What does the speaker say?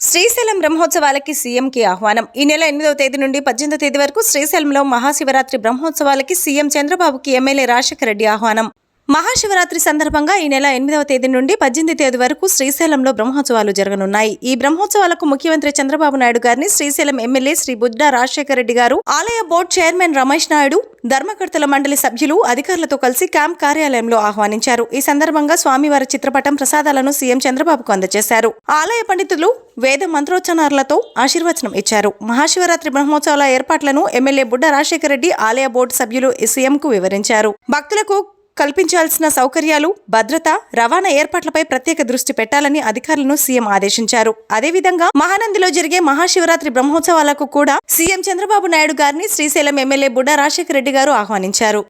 శ్రీశైలం బ్రహ్మోత్సవాలకి సీఎంకి ఆహ్వానం. ఈ నెల ఎనిమిదవ తేదీ నుండి పద్దెనిమిదవ తేదీ వరకు శ్రీశైలంలో మహాశివరాత్రి బ్రహ్మోత్సవాలకి సీఎం చంద్రబాబుకి ఎమ్మెల్యే రాజశేఖర రెడ్డి ఆహ్వానం. మహాశివరాత్రి సందర్భంగా ఈ నెల ఎనిమిదవ తేదీ నుండి పద్దెనిమిది తేదీ వరకు శ్రీశైలంలో బ్రహ్మోత్సవాలు జరగనున్నాయి. ఈ బ్రహ్మోత్సవాలకు ముఖ్యమంత్రి చంద్రబాబు నాయుడు గారిని శ్రీశైలం ఎమ్మెల్యే శ్రీ బుడ్డ రాజశేఖర రెడ్డి గారు ఆలయ బోర్డు చైర్మన్ రమేష్ నాయుడు ధర్మకర్తల మండలి సభ్యులు అధికారులతో కలిసి క్యాంప్ కార్యాలయంలో ఆహ్వానించారు. ఈ సందర్భంగా స్వామివారి చిత్రపటం ప్రసాదాలను సీఎం చంద్రబాబుకు అందజేశారు. ఆలయ పండితులు వేద మంత్రోచ్చరణలతో ఆశీర్వచనం ఇచ్చారు. మహాశివరాత్రి బ్రహ్మోత్సవాల ఏర్పాట్లను ఎమ్మెల్యే బుడ్డ రాజశేఖర రెడ్డి ఆలయ బోర్డు సభ్యులు సీఎంకు వివరించారు. భక్తులకు కల్పించాల్సిన సౌకర్యాలు భద్రత రవాణా ఏర్పాట్లపై ప్రత్యేక దృష్టి పెట్టాలని అధికారులను సీఎం ఆదేశించారు. అదేవిధంగా మహానందిలో జరిగే మహాశివరాత్రి బ్రహ్మోత్సవాలకు కూడా సీఎం చంద్రబాబు నాయుడు గారిని శ్రీశైలం ఎమ్మెల్యే బుడ్డ రాజశేఖర రెడ్డి గారు ఆహ్వానించారు.